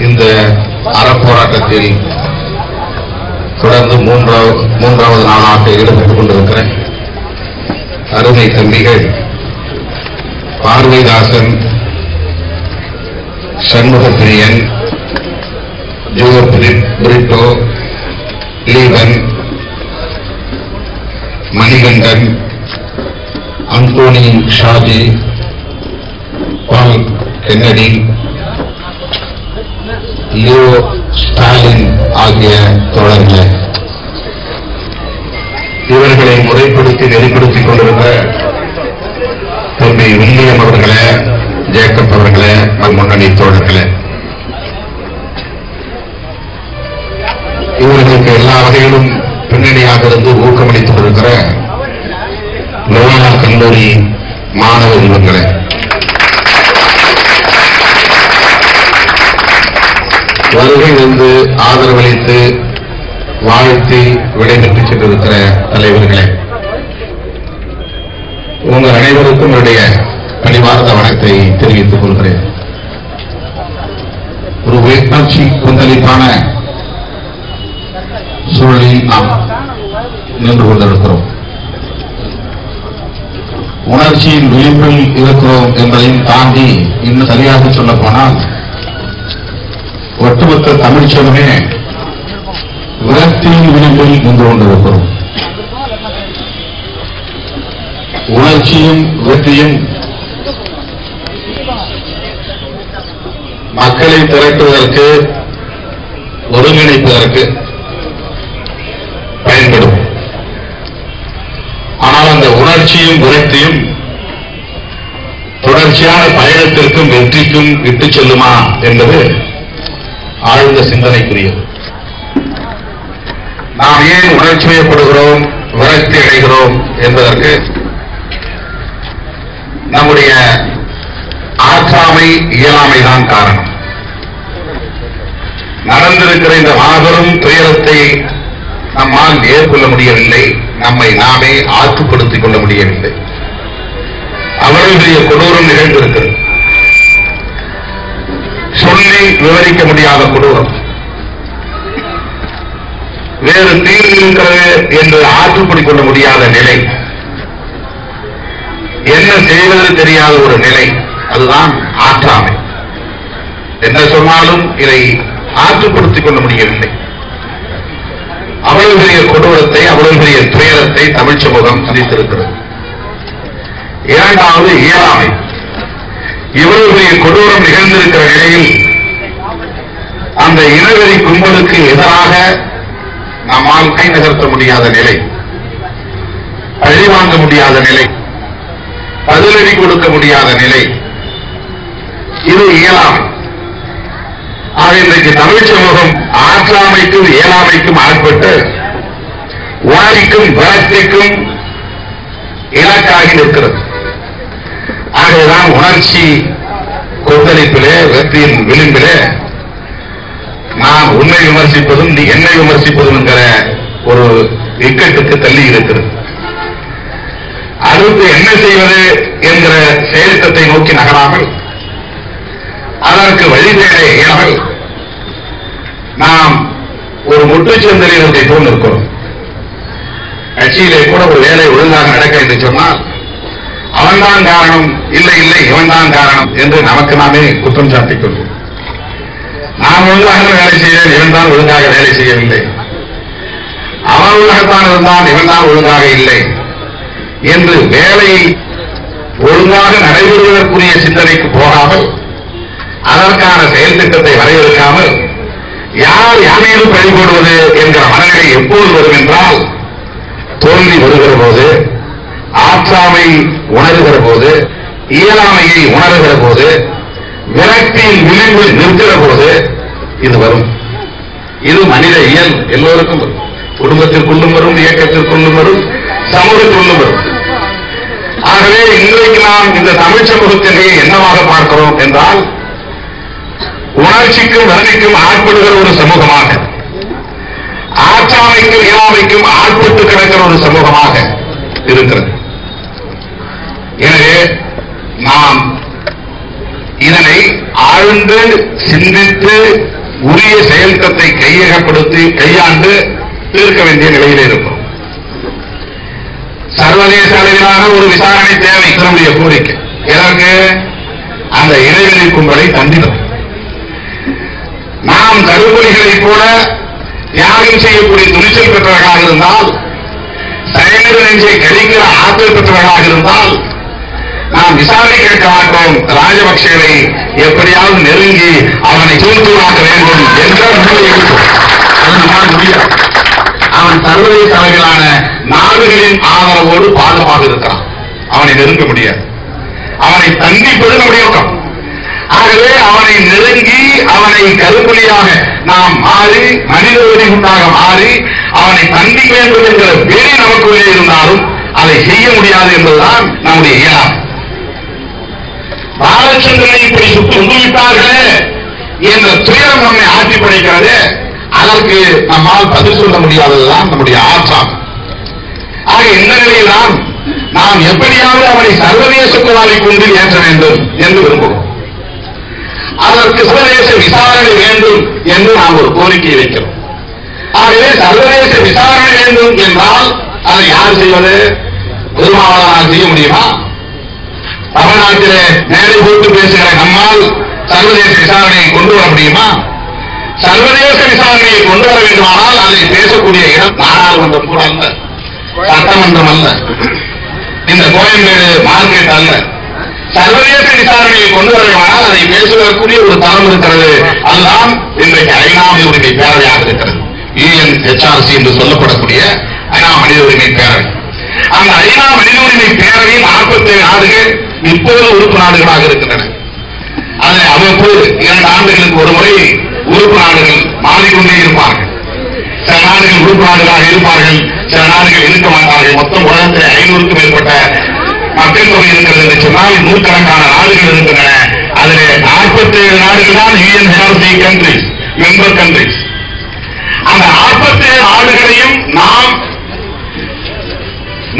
இந்த அறப்போராட்டத்தில் தொடர்ந்து மூன்றாவது மூன்றாவது நாளாக ஈடுபட்டுக் கொண்டிருக்கிறேன் அருமை தம்பிகள் பார்வைதாசன் சண்முகப்பிரியன் ஜோ பிரிட்டோ லீவன் மணிகண்டன் அந்தோனி ஷாஜி பால் கென்னடி லியோ ஸ்டாலின் ஆகிய தோழர்களே. இவர்களை முறைப்படுத்தி நெறிப்படுத்திக் கொண்டிருந்த தம்பி வில்லியம் அவர்களே ஜேக்கப் அவர்களே நம் முன்னணி தோழர்களே. இவர்களுக்கு எல்லா வகையிலும் பின்னணியாக இருந்து ஊக்கமளித்துக் கொண்டிருக்கிற லோனா கல்லூரி மாணவ செல்வங்களே வருகை வந்து ஆதரவளித்து வாழ்த்தி விடைபெற்று சென்றிருக்கிற தலைவர்களே உங்கள் அனைவருக்கும் என்னுடைய பணிவார்ந்த வணக்கத்தை தெரிவித்துக் கொள்கிறேன். ஒரு உயர்ச்சி கொந்தளிப்பான சூழலில் நாம் நின்று கொண்டிருக்கிறோம். உணர்ச்சியின் விளிம்பில் இருக்கிறோம் என்பதையும் தாண்டி இன்னும் சரியாக சொல்லப்போனால் போனால் ஒட்டுமொத்த தமிழ்ச்சனமே விரக்தியின் விளிம்பில் நின்று கொண்டிருக்கிறோம். உணர்ச்சியும் விரக்தியும் மக்களை திரட்டுவதற்கு ஒருங்கிணைப்பதற்கு பயன்படும். ஆனால் அந்த உணர்ச்சியும் விரக்தியும் தொடர்ச்சியான பயணத்திற்கும் வெற்றிக்கும் இட்டுச் செல்லுமா என்பது ஆழ்ந்த சிந்தனைக்குரியது. நாம் ஏன் உணர்ச்சி வயப்படுகிறோம் விரக்தி அடைகிறோம் என்பதற்கு நம்முடைய ஆற்றாமை இயலாமைதான் காரணம். நடந்திருக்கிற இந்த மாபெரும் துயரத்தை நம்மால் ஏற்கொள்ள முடியவில்லை நம்மை நாமே ஆற்றுப்படுத்திக் கொள்ள முடியவில்லை. அவர்களுடைய கொடூரம் நிகழ்ந்திருக்கிறது. விவரிக்க முடியாத குடும்பம். வேறு தீர்வு இருக்கிறது என்று ஆற்றுப்படுத்திக் கொள்ள முடியாத நிலை. என்ன செய்வது தெரியாத ஒரு நிலை. அதுதான் ஆற்றாமை. என்ன சொன்னாலும் இதை ஆற்றுப்படுத்திக் கொள்ள முடியவில்லை. அவ்வளவு பெரிய கொடூரத்தை அவ்வளவு பெரிய துயரத்தை தமிழ் சமூகம் சந்தித்திருக்கிறது. இரண்டாவது இயலாமை. இவ்வளவு பெரிய கொடூரம் நிகழ்ந்திருக்கிற நிலையில் அந்த இனவெறி கும்பலுக்கு எதிராக நம்மால் கை நகர்த்த முடியாத நிலை பழிவாங்க முடியாத நிலை பதிலடி கொடுக்க முடியாத நிலை இது இயலாமை. ஆக இன்றைக்கு தமிழ் சமூகம் ஆற்றாமைக்கும் இயலாமைக்கும் ஆட்பட்டு உணர்ச்சிக்கும் விரக்திக்கும் இலக்காகி நிற்கிறது. ஆகவேதான் உணர்ச்சி கொந்தளிப்பிலே வெற்றியின் விளிம்பிலே நான் உன்னை விமர்சிப்பதும் நீ என்னை விமர்சிப்பதும் என்கிற ஒரு இக்கட்டுக்கு தள்ளி இருக்கிறது. அடுத்து என்ன செய்வது என்கிற செயல்திட்டத்தை நோக்கி நகராமல் அதற்கு வழி தேட இயலாமல் நாம் ஒரு முட்டுச்சந்தலினத்தை போல் இருக்கிறோம். கட்சியிலே கூட ஒரு வேலை ஒழுங்காக நடக்க என்று சொன்னால் அவன்தான் காரணம் இல்லை இல்லை இவன்தான் காரணம் என்று நமக்கு நாமே குற்றம் சாட்டிக் கொள்வோம். நான் ஒழுங்காக வேலை செய்தேன் இவன் தான் ஒழுங்காக வேலை செய்யவில்லை. அவன் ஒழுங்காகத்தான் இருந்தான் இவன் தான் ஒழுங்காக இல்லை. என்று வேலை ஒழுங்காக நடைபெறுவதற்குரிய சிந்தனைக்கு போகாமல் அதற்கான செயல் திட்டத்தை வரையறுக்காமல் யார் யாரையும் பயன்படுவது என்ற மனநிலை எப்போது வரும் என்றால் தோல்வி வருகிற போது ஆற்றாமை உணர்கிற போது இயலாமையை உணர்கிற போது விரக்தியில் விளிம்பில் நிற்கிற போது இது வரும். இது மனித இயல் எல்லோருக்கும் வரும். குடும்பத்திற்குள்ளும் வரும் இயக்கத்திற்குள்ளும் வரும் சமூகத்திற்குள்ளும் வரும். ஆகவே இன்றைக்கு நாம் இந்த தமிழ் சமூகத்தினை என்னவாக பார்க்கிறோம் என்றால் உணர்ச்சிக்கும் வறுமைக்கும் ஆட்படுகிற ஒரு சமூகமாக ஆச்சாமைக்கும் இயலாமைக்கும் ஆட்பட்டு கிடக்கிற ஒரு சமூகமாக இருக்கிறது. எனவே நாம் இதனை ஆழ்ந்து சிந்தித்து உரிய செயல்திட்டத்தை கையகப்படுத்தி கையாண்டு தீர்க்க வேண்டிய நிலையில் இருக்கும் சர்வதேச அளவிலான ஒரு விசாரணை தேவை நம்முடைய கோரிக்கை. எதற்கு அந்த இடைவெளி கும்பலை தந்திடும். நாம் கருப்பொலிகளைப் போல தியாகம் செய்யக்கூடிய துணிச்சல் பெற்றவர்களாக இருந்தால் செயலர் நெஞ்சை கழிக்கிற ஆற்றல் பெற்றவர்களாக இருந்தால் நாம் விசாரிக்க கேட்க மாட்டோம். ராஜபக்சேவை எப்படியாவது நெருங்கி அவனை தூண்டுவாக்க வேண்டும் என்ற முடிவை எடுப்போம் அது முடியாது அவன் சர்வதேச அளவிலான நாடுகளின் ஆதரவோடு பாதுகாப்பாக இருக்கிறான். அவனை நெருங்க முடியாது. அவனை தண்டிப்பது நம்முடைய நோக்கம். ஆகவே அவனை நெருங்கி அவனை கரும்பலியாக நாம் மாறி மனித உரிமையாக மாறி அவனை தண்டிக்க வேண்டும் என்கிற வெறி நமக்குள்ளே இருந்தாலும் அதை செய்ய முடியாது என்பதுதான் நம்முடைய இயலாமை. பாலச்சந்திரனை இப்படி சுட்டு விட்டார்களே என்ற துயரம் நம்மை ஆட்சி படைக்கிறது அதற்கு நம்மால் பதில் சொல்ல முடியாததுதான் நம்முடைய ஆற்றாம் ஆக இந்த நிலையில்தான் நாம் எப்படியாவது அவனை சர்வதேச குழாவை கொண்டு ஏற்ற வேண்டும் என்று விரும்புகிறோம் அதற்கு சர்வதேச விசாரணை வேண்டும் என்று நாம் ஒரு கோரிக்கை வைக்கிறோம். ஆகவே சர்வதேச விசாரணை வேண்டும் என்றால் அதை யார் செய்வது? திருமாவளவனால் செய்ய முடியுமா? தமிழ்நாட்டிலே மேடை போட்டு பேசுகிற நம்மால் சர்வதேச விசாரணையை கொண்டு வர முடியுமா? சர்வதேச விசாரணையை கொண்டு வர வேண்டுமானால் அதை பேசக்கூடிய இடம் நாடாளுமன்றம் கூட அல்ல. சட்டமன்றம் அல்ல. இந்த கோயம்பேடு மார்க்கெட் அல்ல. சர்வதேச விசாரணையை கொண்டு வர அதை பேசுவதற்குரிய ஒரு தரம் இருக்கிறது. அதுதான் இன்றைக்கு ஐநா மனித உரிமை பேரவையாக இருக்கிறது. யூஎன் ஹெச்ஆர்சி என்று சொல்லப்படக்கூடிய ஐநா மனித உரிமை பேரவை. அந்த ஐநா மனித உரிமை பேரவையில் நாற்பத்தி ஏழு நாடுகள் இப்போது உறுப்பு நாடுகளாக இருக்கின்றன. அதை அவ்வப்போது இரண்டு ஆண்டுகளுக்கு ஒரு முறை உறுப்பு நாடுகள் மாறிக்கொண்டே இருப்பார்கள். சில நாடுகள் உறுப்பு நாடுகளாக இருப்பார்கள் சில நாடுகள் இருக்க மாட்டார்கள் மொத்தம் உலகத்தில் ஐநூறுக்கும் மேற்பட்ட மக்கள் தொகை இருக்கிறது என்று சொன்னால் நூற்றுக்கணக்கான நாடுகள் இருக்கின்றன. அதில் நாற்பத்தி ஏழு நாடுகள் தான் யூஎன்ஹெச்ஆர்சி கண்ட்ரிஸ் மெம்பர் கண்ட்ரிஸ் அந்த நாற்பத்தி ஏழு நாடுகளையும் நாம்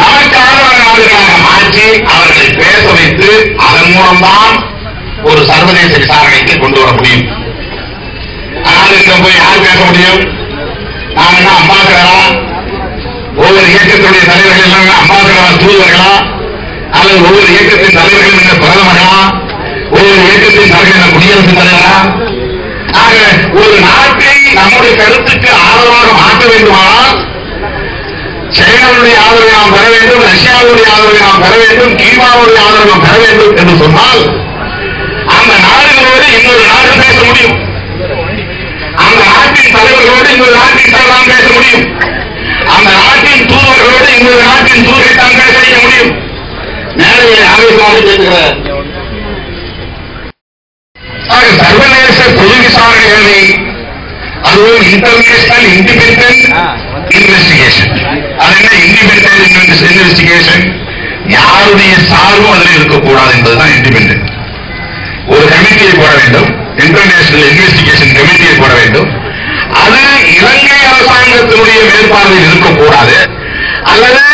நமக்கான ஆதரவான மாற்றி அவர்களை பேச வைத்து அதன் மூலம்தான் ஒரு சர்வதேச விசாரணைக்கு கொண்டு வர முடியும். ஆனால் இங்க போய் யார் பேச முடியும்? நான் என்ன அம்பாசகரா? ஒவ்வொரு இயக்கத்துடைய தலைவர்கள் எல்லாம் அம்பாசகரா தூதுவர்களா? அல்லது ஒவ்வொரு இயக்கத்தின் தலைவர்கள் என்ன பிரதமர்களா? ஒவ்வொரு இயக்கத்தின் தலைவர் என்ன குடியரசுத் தலைவரா? ஒரு நாட்டை நம்முடைய கருத்துக்கு ஆதரவாக மாற்ற வேண்டுமானால் சைனாவுடைய ஆதரவை நாம் பெற வேண்டும் ரஷ்யாவுடைய ஆதரவை நாம் பெற வேண்டும் கீமாவுடைய ஆதரவை நாம் பெற வேண்டும் என்று சொன்னால் அந்த நாடுகளோடு இன்னொரு நாடு பேச முடியும். அந்த நாட்டின் தலைவர்களோடு இன்னொரு நாட்டின் தலைவர் பேச முடியும். அந்த நாட்டின் தூதர்களோடு இன்னொரு நாட்டின் தூதரை தான் பேச வைக்க முடியும். மேடையை ஆவேசமாக பேசுகிறார் சர்வதேச பொது விசாரணைகளை அதுவும் இன்டர்நேஷனல் இண்டிபெண்டன்ட் இன்வெஸ்டிகேஷன் அது என்ன இண்டிபெண்டன்ட் இன்வெஸ்டிகேஷன் யாருடைய சார்பும் அதில் இருக்கக்கூடாது என்பதுதான் இண்டிபெண்டன்ட் ஒரு கமிட்டியை போட வேண்டும். இன்டர்நேஷனல் இன்வெஸ்டிகேஷன் கமிட்டியை போட வேண்டும். அது இலங்கை அரசாங்கத்தினுடைய மேற்பார்வையில் இருக்கக்கூடாது. அல்லது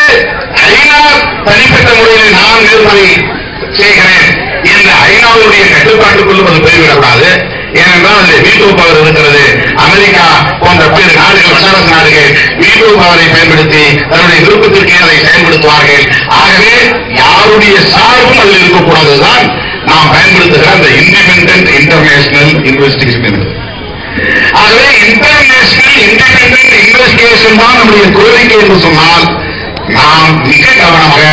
ஐநா தனிப்பட்ட முறையில் நான் மேற்பார்வை செய்கிறேன் என்ற ஐநாவுடைய கட்டுப்பாட்டுக்குள்ளும் அது போய்விடக்கூடாது. ஏனென்றால் அதில் வீட்டோ பவர் இருக்கிறது. அமெரிக்கா போன்ற பிற நாடுகள் வல்லரசு நாடுகள் வீட்டோ பவரை பயன்படுத்தி தன்னுடைய விருப்பத்திற்கு அதை செயல்படுத்துவார்கள். ஆகவே யாருடைய சார்பும் அதில் இருக்கக்கூடாதுதான் நாம் பயன்படுத்துகிற அந்த இண்டிபெண்டன்ட் இன்டர்நேஷனல் இன்வெஸ்டிகேஷன் என்பது. ஆகவே இன்டர்நேஷனல் இண்டிபெண்டன்ட் இன்வெஸ்டிகேஷன் தான் நம்முடைய கோரிக்கை என்று சொன்னால் நாம் மிக கவனமாக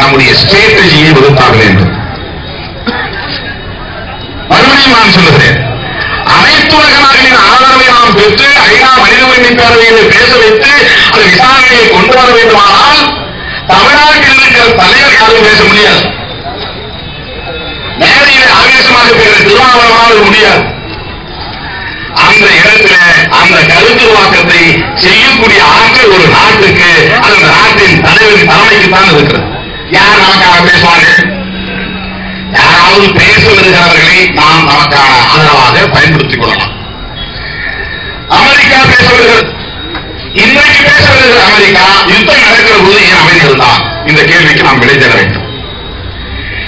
நம்முடைய ஸ்ட்ராட்டஜியை வகுத்தாக வேண்டும். மறுபடியும் நான் சொல்லுகிறேன். அனைத்து உலக நாடுகளின் ஆதரவை நாம் பெற்று ஐநா மனித உரிமை பேரவையில் பேச வைத்து அந்த விசாரணையை கொண்டு வர வேண்டுமானால் தமிழ்நாட்டில் இருக்கிற தலைவர் யாரும் பேச முடியாது. மேடையில் ஆவேசமாக பேசுகிற திருமாவளவனால் முடியாது. அந்த இடத்துல அந்த கருத்துருவாக்கத்தை செய்யக்கூடிய ஆற்றல் ஒரு நாட்டுக்கு அந்த நாட்டின் தலைவரின் தலைமைக்கு தான் இருக்கிறது. யார் நமக்காக பேசுவார்கள்? யாராவது பேச வருகிறவர்களை நாம் நமக்கான ஆதரவாக பயன்படுத்திக் கொள்ளலாம். அமெரிக்கா பேச வருகிறது இன்றைக்கு பேச வருகிற அமெரிக்கா. யுத்தம் நடக்கிற போது ஏன் அமைதி இருந்தான் இந்த கேள்விக்கு நாம் விடை தர வேண்டும்.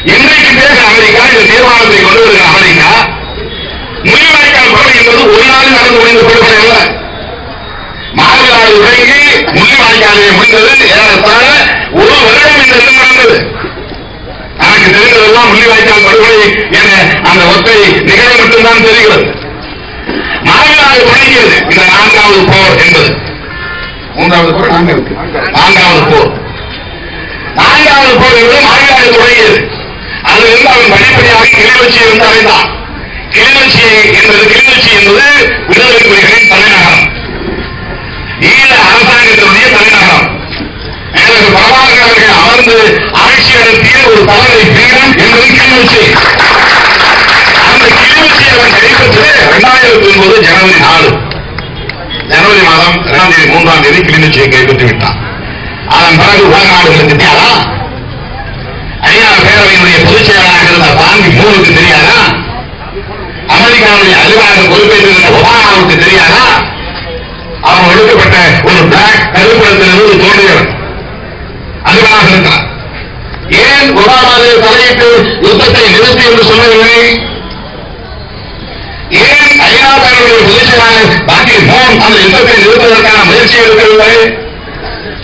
இன்றைக்கு பேச அமெரிக்கா இந்த தீர்மானத்தை கொண்டு வருகிற அமெரிக்கா முள்ளிவாய்க்கால் கொலை என்பது ஒரு நாள் நடந்து முடிந்த கொள்கை அல்ல. மாநிலாடு உறங்கி முள்ளிவாய்க்காலே முடிந்தது. ஏறத்தாழ ஒரு வருடம் இந்த நடந்தது எனக்கு தெரிந்ததெல்லாம் முள்ளிவாய்க்கால் படுகொலை என அந்த ஒற்றை நிகழ்வு மட்டும்தான் தெரிகிறது. மறைவிலாக தொடங்கியது இந்த நான்காவது போர் என்பது. மூன்றாவது போர் நான்காவது போர். நான்காவது போர். என்பது மறைவிலாக தொடங்கியது அதிலிருந்து அவன் படிப்படியாக கிளிநொச்சியை வந்து அடைந்தான். கிளிநொச்சி என்பது கிளிநொச்சி என்பது விடுதலை புலிகளின் தலைநகரம். ஈழ அரசாங்கத்தினுடைய தலைநகரம். எனக்கு பிரபாகர் நடத்திய ஒரு தலைமை பீடம் என்பது கிளிநொச்சி அந்த கிளிநொச்சி அவன் கைப்பற்றது இரண்டாயிரத்தி ஒன்பது ஜனவரி நாலு. ஜனவரி மாதம் இரண்டாம் தேதி மூன்றாம் தேதி கிளிநொச்சியை கைப்பற்றி விட்டான். அதன் பிறகு உலக நாடுகளுக்கு தெரியாதா? ஐநா பேரவையினுடைய பொதுச் செயலாளராக இருந்த பாண்டி மூணுக்கு தெரியாதா? அமெரிக்காவுடைய அதிகாரம் பொறுப்பேற்றிருந்த ஒபாமாவுக்கு தெரியாதா? அவன் ஒடுக்கப்பட்ட ஒரு பிளாக் கருப்படத்திலிருந்து தோன்றியவன். அதிபராக இருக்கிறான் ஏன் ஒபாமாவை தலையிட்டு யுத்தத்தை நிறுத்தி என்று சொல்லவில்லை? ஏன் ஐநா பேரவையுடைய பொதுச் செயலாளர் மோன் அந்த யுத்தத்தை நிறுத்துவதற்கான முயற்சி எடுக்கவில்லை?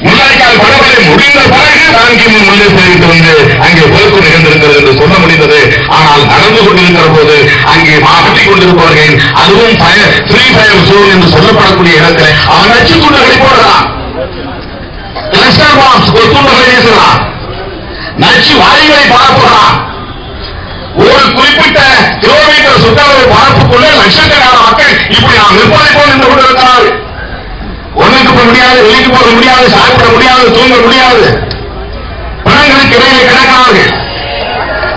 முன்னாடிக்கால் படப்படை முடிந்த பிறகு பாங்கி முன்னே தெரிவித்து வந்து அங்கே போக்கு நிகழ்ந்திருக்கிறது என்று சொல்ல முடிந்தது. ஆனால் நடந்து கொண்டிருக்கிற போது அங்கே மாற்றிக் கொண்டிருப்பவர்கள் அதுவும் ஃப்ரீ ஃபயர் சோன் என்று சொல்லப்படக்கூடிய இடத்தில் அவன் நச்சு துண்டுகளை போடுறான் கிளஸ்டர் பாம்ஸ் ஒரு துண்டுகளை நச்சு வாரிகளை பரப்புகிறான். ஒரு குறிப்பிட்ட கிலோமீட்டர் சுற்றளவு பரப்புக்குள்ளே லட்சக்கணக்கான மக்கள் இப்படி நாம் நிற்பதை போல் நின்று கொண்டிருக்கிறார் ஒன்றுக்கு போக முடியாது வெளிக்கு போக முடியாது சாப்பிட முடியாது தூங்க முடியாது. பணங்களுக்கு இடையிலே கிடக்கிறார்கள்.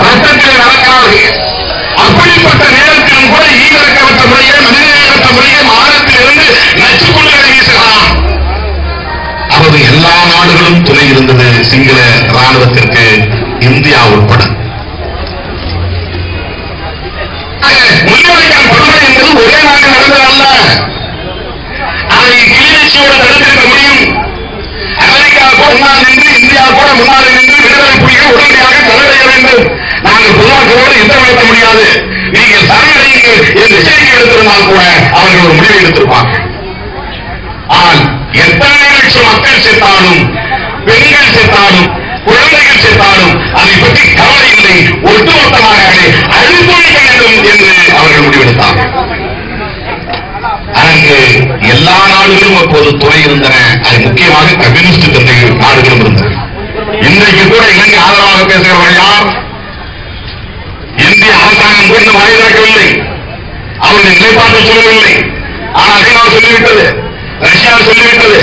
ரத்தத்திலே நடக்கிறார்கள். அப்படிப்பட்ட நேரத்திலும் கூட ஈரக்கவற்ற முறையே மனிதநேயற்ற முறையே மாதத்தில் நாடுகளும் துணை இருந்தது சிங்கள ராணுவத்திற்கு இந்தியா உட்பட. முன்வைக்கான படுகொலை என்பது ஒரே நாட்டில் நடந்ததல்ல. அதை கிளிநொச்சியோடு தடுத்திருக்க முடியும். அமெரிக்கா முன்னால் நின்று இந்தியா கூட முன்னால் நின்று விடுதலை புலிகள் உடனடியாக தலையிட வேண்டும். நாங்கள் பொதுமக்களோடு யுத்தம் நடத்த முடியாது. நீங்கள் சரணடையுங்கள் என்று எச்சரிக்கை எடுத்திருந்தால் கூட அவர்கள் ஒரு முடிவை எடுத்திருப்பார்கள். ஆனால் எத்தனை லட்சம் மக்கள் சேர்த்தாலும் பெண்கள் செத்தாலும் குழந்தைகள் செத்தாலும் அதை பற்றி கவலை இல்லை ஒட்டுமொத்தமாக அதை அழித்தொழிக்க வேண்டும் என்று அவர்கள் முடிவெடுத்தார்கள் அதற்கு எல்லா நாடுகளும் அப்போது துணை இருந்தன. அது முக்கியமாக கம்யூனிஸ்ட் தந்தை நாடுகளும் இருந்தன. இன்றைக்கு கூட இலங்கை ஆதரவாக பேசுகிறவர்கள் யார்? இந்திய அரசாங்கம் கொண்டு வாய் திறக்கவில்லை அவருடைய நிலைப்பாட்டை சொல்லவில்லை. ஆனால் சீனா சொல்லிவிட்டது. ரஷ்யா சொல்லிவிட்டது.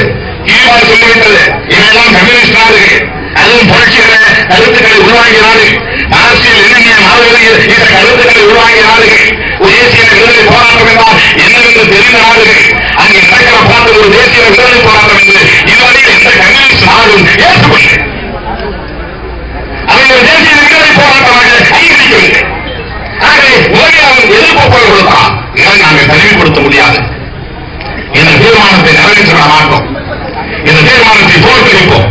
கியூபா சொல்லிவிட்டது இவையெல்லாம் கம்யூனிஸ்ட் நாடுகள் அதுவும் புரட்சிகர கருத்துக்களை உருவாக்கிய நாடுகள் அரசியல் எண்ணெய நாடுகளில் இந்த கருத்துக்களை உருவாக்கிய நாடுகள் தேசிய விடுதலை போராட்டம் என்றால் என்னவென்று தெரிந்த நாடுகள் அங்கே நடக்கிற போன்ற ஒரு தேசிய விடுதலை போராட்டம் என்று இதுவரையில் எந்த கம்யூனிஸ்ட் நாடும் ஏற்றுக்கொள்ள அதை ஒரு தேசிய விடுதலை போராட்டமாக அங்கீகரிக்கவில்லை. ஆகவே உலகில் அவன் எதிர்ப்பு போய்விடுதான் இதை நாங்கள் தனிமைப்படுத்த முடியாது. இந்த தீர்மானத்தை நிறைவேற்ற மாட்டோம் இந்த தீர்மானத்தை தோற்கடிப்போம்.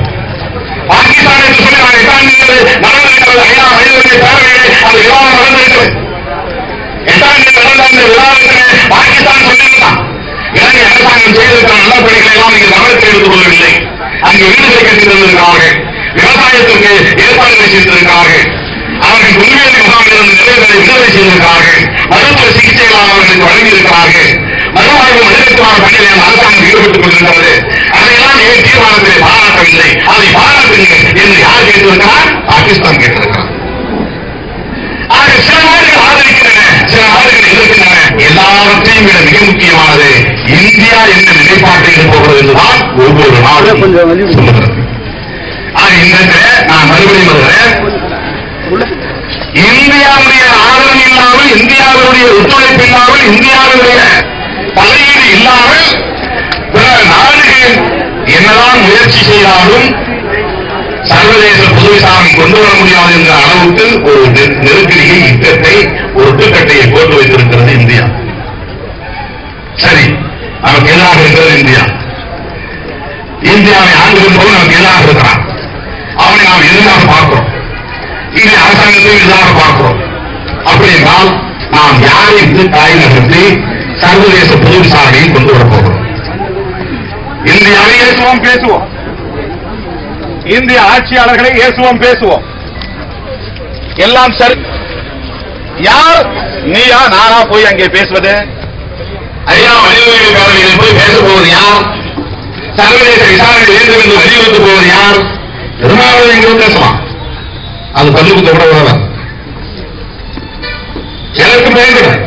பாகிஸ்தான் என்று சொல்லி நான் எட்டாம் நீங்கள் நடந்திருக்கிறது ஐநா மனிதர்களை பேரவையிலே அந்த விவாதம் நடந்திருக்கிறது. எட்டாம் நீங்கள் நடந்த அந்த விவாதத்திலே பாகிஸ்தான் சொல்லியிருந்தான். இலங்கை அரசாங்கம் செய்திருக்கிற நல்ல பணிகளை எல்லாம் நீங்கள் கவனத்தில் எடுத்துக் கொள்ளவில்லை அங்கு வீடுகளை கட்டி தந்திருக்கிறார்கள் விவசாயத்திற்கு ஏற்பாடுகளை செய்திருக்கிறார்கள். அவர்கள் உண்மையான முகாமிலிருந்து நிலைகளை விடுதலை செய்திருக்கிறார்கள். மருத்துவ சிகிச்சைகள் அவர்களுக்கு வழங்கியிருக்கிறார்கள். மறுவாழ்வு மனிதத்துவமான பணிகளை அந்த அரசாங்கம் ஈடுபட்டுக் கொண்டிருக்கிறது. அதையெல்லாம் ஏன் தீர்மானத்தை பாராட்டவில்லை? அதை பாராட்டுங்கள் என்று யார் கேட்டிருக்கிறார்? பாகிஸ்தான் கேட்டிருக்கிறார். ஆக சில நாடுகள் ஆதரிக்கின்றன சில நாடுகள் எதிர்க்கின்றன. எல்லாவற்றையும் விட மிக முக்கியமானது இந்தியா என்ன நிலைப்பாட்டை போகிறது என்றுதான் ஒவ்வொரு நாடும் சொல்லுகிறது. ஆக இந்த நான் மறுபடியும் வருகிறேன். இந்தியாவுடைய ஆதரவு இல்லாமல் இந்தியாவுடைய ஒத்துழைப்பு இல்லாமல் இந்தியாவுடைய தலையீடு இல்லாமல் பிற நாடுகள் என்னதான் முயற்சி செய்தாலும் சர்வதேச பொது கொண்டு வர முடியாது என்ற அளவுக்கு ஒரு நெருக்கடியை இக்கட்டை ஒரு ஒட்டுக்கட்டையை போட்டு வைத்திருக்கிறது இந்தியா. சரி நமக்கு எதிராக இருக்கிறது இந்தியா. இந்தியாவை ஆண்டு போது நமக்கு எதிராக இருக்கிறான். அவனை நாம் எதிராக பார்க்கிறோம். இங்கே அரசாங்கத்தை இல்லாம பார்க்கிறோம். அப்படி என்றால் நாம் யாரை என்று தாய் நகர்த்தி சர்வதேச பொது விசாரணையை கொண்டு வரப் போகிறோம்? இந்தியாவை பேசுவோம் பேசுவோம். இந்திய ஆட்சியாளர்களை ஏசுவோம் பேசுவோம். எல்லாம் சரி. யார்? நீயா நானா போய் அங்கே பேசுவது? ஐயா மனித உரிமை பேரவையில் போய் பேச போவது யார்? சர்வதேச விசாரணை வேண்டும் என்று வலியுறுத்த போவது யார்? திருமாவளவன் எங்க பேசலாம் அது பள்ளிக்கூட கூட வரலாம். எனக்கு வேண்டும்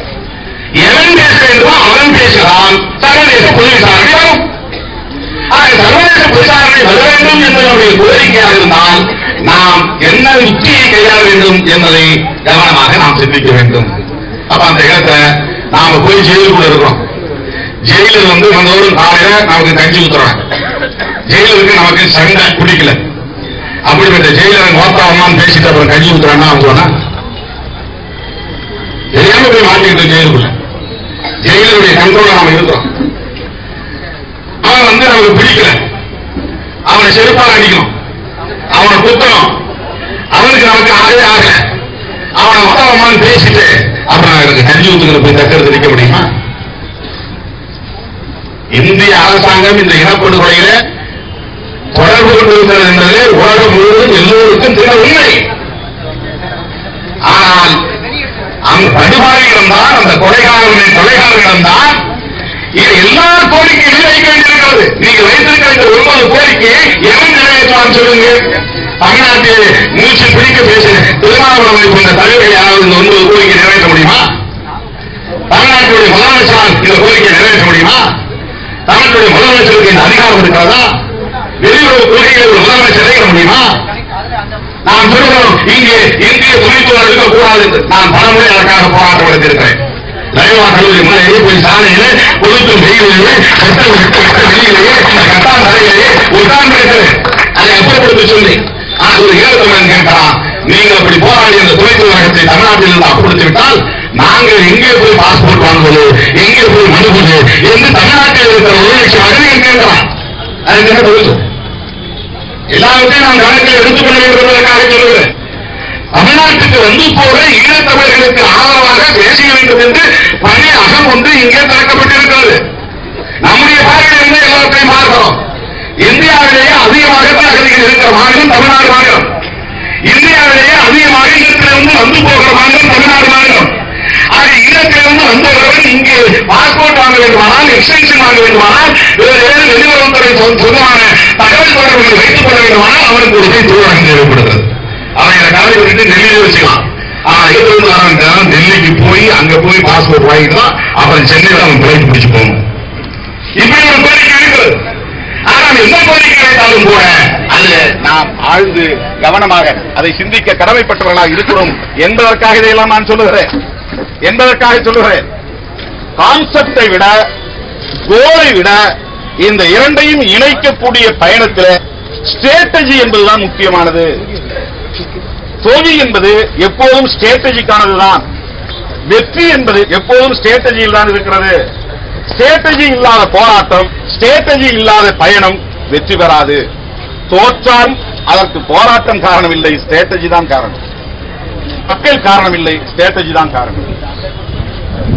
எவன் பேச வேண்டுமோ அவன் பேசலாம் சர்வதேச பொது விசாரணை வரும். சர்வதேச பொது விசாரணை வர வேண்டும் என்பதனுடைய கோரிக்கையாக இருந்தால் நாம் என்ன யுக்தியை கையாள வேண்டும் என்பதை கவனமாக நாம் சிந்திக்க வேண்டும். அப்ப அந்த இடத்தை நாம போய் ஜெயிலுக்குள்ள இருக்கிறோம். ஜெயிலில் வந்து வந்தவரும் காலையில நமக்கு கஞ்சி ஊத்துறாங்க. ஜெயிலுக்கு நமக்கு சண்டை பிடிக்கல அப்படிப்பட்ட ஜெயிலர் மோத்தாவமான்னு பேசிட்டு அப்புறம் கஞ்சி ஊத்துறான்னா அவங்க சொன்னா தெரியாம போய் மாட்டிக்கிட்டு ஜெயிலுக்குள்ள ஜெயிலருடைய கண்ட்ரோல நாம இருக்கிறோம் அவன் வந்து நமக்கு பிடிக்கல. அவனை செருப்பால் அடிக்கணும். அவனை குத்தணும். அவனுக்கு நமக்கு ஆகவே ஆகல. அவனை மொத்தமான்னு பேசிட்டு அப்புறம் எனக்கு கஞ்சி ஊத்துக்கிற போய் தக்கிறது நிற்க முடியுமா? இந்திய அரசாங்கம் இந்த இனப்படுகொலையில தொடர்பு கொண்டிருக்கிறது என்பது உலகம் முழுவதும் எல்லோருக்கும் தின உண்மை. ஆனால் அந்த படுபாடுகளும் தான் அந்த கொலைகாரர்களின் கொலைகாரர்களிடம் தான் இது எல்லா கோரிக்கைகளையும் வைக்க வேண்டியிருக்கிறது நீங்க வைத்திருக்கிற இந்த ஒன்பது கோரிக்கையை எவன் நிறைவேற்றலாம் சொல்லுங்க? தமிழ்நாட்டில் மூச்சு பிடிக்க பேச திருமாவளவனை போன்ற தலைவர்கள் யாராவது இந்த ஒன்பது கோரிக்கை நிறைவேற்ற முடியுமா? தமிழ்நாட்டுடைய முதலமைச்சரால் இந்த கோரிக்கை நிறைவேற்ற முடியுமா? தமிழ்நாட்டுடைய முதலமைச்சருக்கு இந்த அதிகாரம் இருக்கிறதா? வெளியுறவு கொள்கைகளை ஒரு முதலமைச்சர் இறைக்க முடியுமா? நான் சொல்கிறோம் இங்கே இந்திய துணைத்துறை இருக்கக்கூடாது நான் பலமுறை அதற்காக போராட்டம் எடுத்திருக்கிறேன் லைவா கல்லூரி முறையே போய் சாலையிலே கொழுத்து வெயிலே வெட்ட வெட்ட வெளியிலேயே கட்டான் தரையிலேயே உட்கார்ந்து இருக்கிறேன் அதை அப்புறப்படுத்த சொல்லி ஆனா ஒரு ஈழத்தமிழன் கேட்கிறான் நீங்க அப்படி போராடி அந்த துணைத்துறையகத்தை தமிழ்நாட்டில் இருந்து அப்புறப்படுத்தி விட்டால் நாங்கள் எங்கே போய் பாஸ்போர்ட் வாங்குவது எங்கே போய் மனுவது என்று தமிழ்நாட்டில் இருக்கிற ஒரு லட்சம் அகதிகள் கேட்கலாம் அதுக்கு என்ன பதில் எல்லாவற்றையும் நான் கணக்கில் எடுத்துக் கொள்ள வேண்டும் என்பதற்காக சொல்லுகிறேன். தமிழ்நாட்டுக்கு வந்து போற ஈழத்தமிழர்களுக்கு ஆதரவாக பேசிய வேண்டும் என்று பணி அகம் ஒன்று இங்கே திறக்கப்பட்டிருக்கிறது. நம்முடைய பார்வையிலிருந்து எல்லாவற்றையும் பார்க்கிறோம்? இந்தியாவிலேயே அதிகமாக அகதிகள் இருக்கிற மாநிலம் தமிழ்நாடு மாநிலம். இந்தியாவிலேயே அதிகமாக ஈழத்திலிருந்து வந்து போகிற மாநிலம் தமிழ்நாடு மாநிலம். ஆக ஈழத்திலிருந்து வந்தவர்கள் பாஸ்போர்ட் வாங்க வேண்டுமானால் எக்ஸ்டென்ஷன் வாங்க வேண்டுமானால் வெளியுறவுத்துறை சொந்தமான தகவல் தொடர்புகளை வைத்துக் கொள்ள வேண்டுமானால் அவனுக்கு ஒரு தூரம் தேவைப்படுகிறது அவன் இந்த கதை விட்டு வச்சுக்கலாம். ஆனா டெல்லிக்கு போய் அங்க போய் பாஸ்போர்ட் வாங்கிக்கலாம் அப்புறம் சென்னையில அவன் பிளைட் பிடிச்சு போகணும். இப்படி ஒரு கோரிக்கை இருக்கிறது ஆனால் எந்த கோரிக்கை வைத்தாலும் கூட அல்ல நாம் ஆழ்ந்து கவனமாக அதை சிந்திக்க கடமைப்பட்டவர்களாக இருக்கிறோம் என்பதற்காக இதையெல்லாம் நான் சொல்லுகிறேன். என்பதற்காக சொல்லுகிறேன். கான்செப்டை விட கோலை விட இந்த இரண்டையும் இணைக்கக்கூடிய பயணத்தில் ஸ்ட்ராட்டஜி என்பதுதான் முக்கியமானது. தோல்வி என்பது எப்போதும் ஸ்ட்ராட்டஜிக்கானதுதான் வெற்றி என்பது எப்போதும் ஸ்ட்ராட்டஜியில் தான் இருக்கிறது. ஸ்ட்ராட்டஜி இல்லாத போராட்டம் ஸ்ட்ராட்டஜி இல்லாத பயணம் வெற்றி பெறாது. தோற்றால் அதற்கு போராட்டம் காரணம் இல்லை ஸ்ட்ராட்டஜி தான் காரணம். மக்கள் காரணம் இல்லை ஸ்ட்ராட்டஜி தான் காரணம்.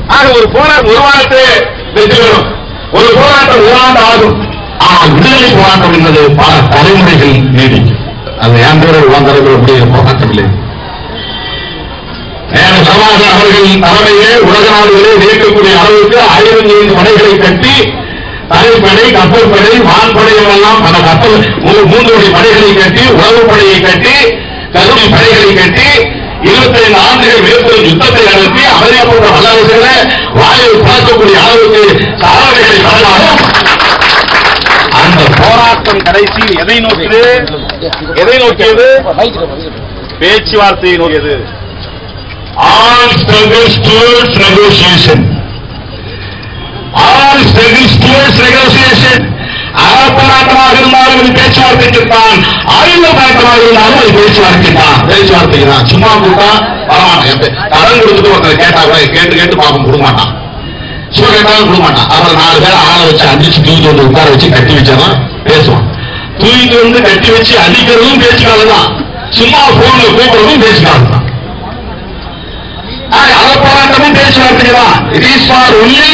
ஆக ஒரு போராட்டம் ஒரு வாரத்திலே வெற்றி பெறும். ஒரு போராட்டம் ஒரு ஆண்டு ஆகும். ஆனால் விடுதலை போராட்டம் என்பது பல தலைமுறைகள் நீடிக்கும். அது என் பேர் உலகத்தில் அப்படி போராட்டம் இல்லை சமாஜ அவர்கள் தலைமையே உலக நாடுகளே இயக்கக்கூடிய அளவுக்கு ஆயிரத்தி ஐந்து படைகளை கட்டி தரைப்படை கப்பற்படை வான்படை எல்லாம் பல கப்பல் மூன்று படைகளை கட்டி உளவுப் படையை கட்டி கருவி படைகளை கட்டி இருபத்தி ஐந்து ஆண்டுகள் மிகப்பெரும் யுத்தத்தை நடத்தி அமெரிக்கா போன்ற வல்லரசுகளை வாயில் பார்க்கக்கூடிய அளவுக்கு சாதனைகளை பண்ணாலும் அந்த போராட்டம் கடைசியில் எதை நோக்கியது? எதை நோக்கியது? பேச்சுவார்த்தையை நோக்கியது. All struggles towards negotiation. All struggles towards negotiation. அறப்போராட்டமாக இருந்தாலும் இது பேச்சுவார்த்தைக்கு தான் ஆயுத போராட்டமாக இருந்தாலும் அது பேச்சுவார்த்தை தான் பேச்சுவார்த்தைக்கு தான் சும்மா கூட்டா வரமாட்டான் எப்ப கடன் கொடுத்துட்டு ஒருத்தர் கேட்டா கூட கேட்டு கேட்டு பாப்போம் கொடுக்க மாட்டான் சும்மா கேட்டாலும் கொடுக்க மாட்டான் அப்புறம் நாலு பேர் ஆளை வச்சு அடிச்சு தூக்கி வந்து உட்கார வச்சு கட்டி வச்சாதான் பேசுவான். தூக்கிட்டு வந்து கட்டி வச்சு அடிக்கிறதும் பேச்சுக்கால தான் சும்மா போன்ல கூப்பிடுறதும் பேச்சுவார்த்தை தான் அற போராட்டமும் பேச்சுவார்த்தை தான் இட் இஸ் ஃபார் ஒன்லி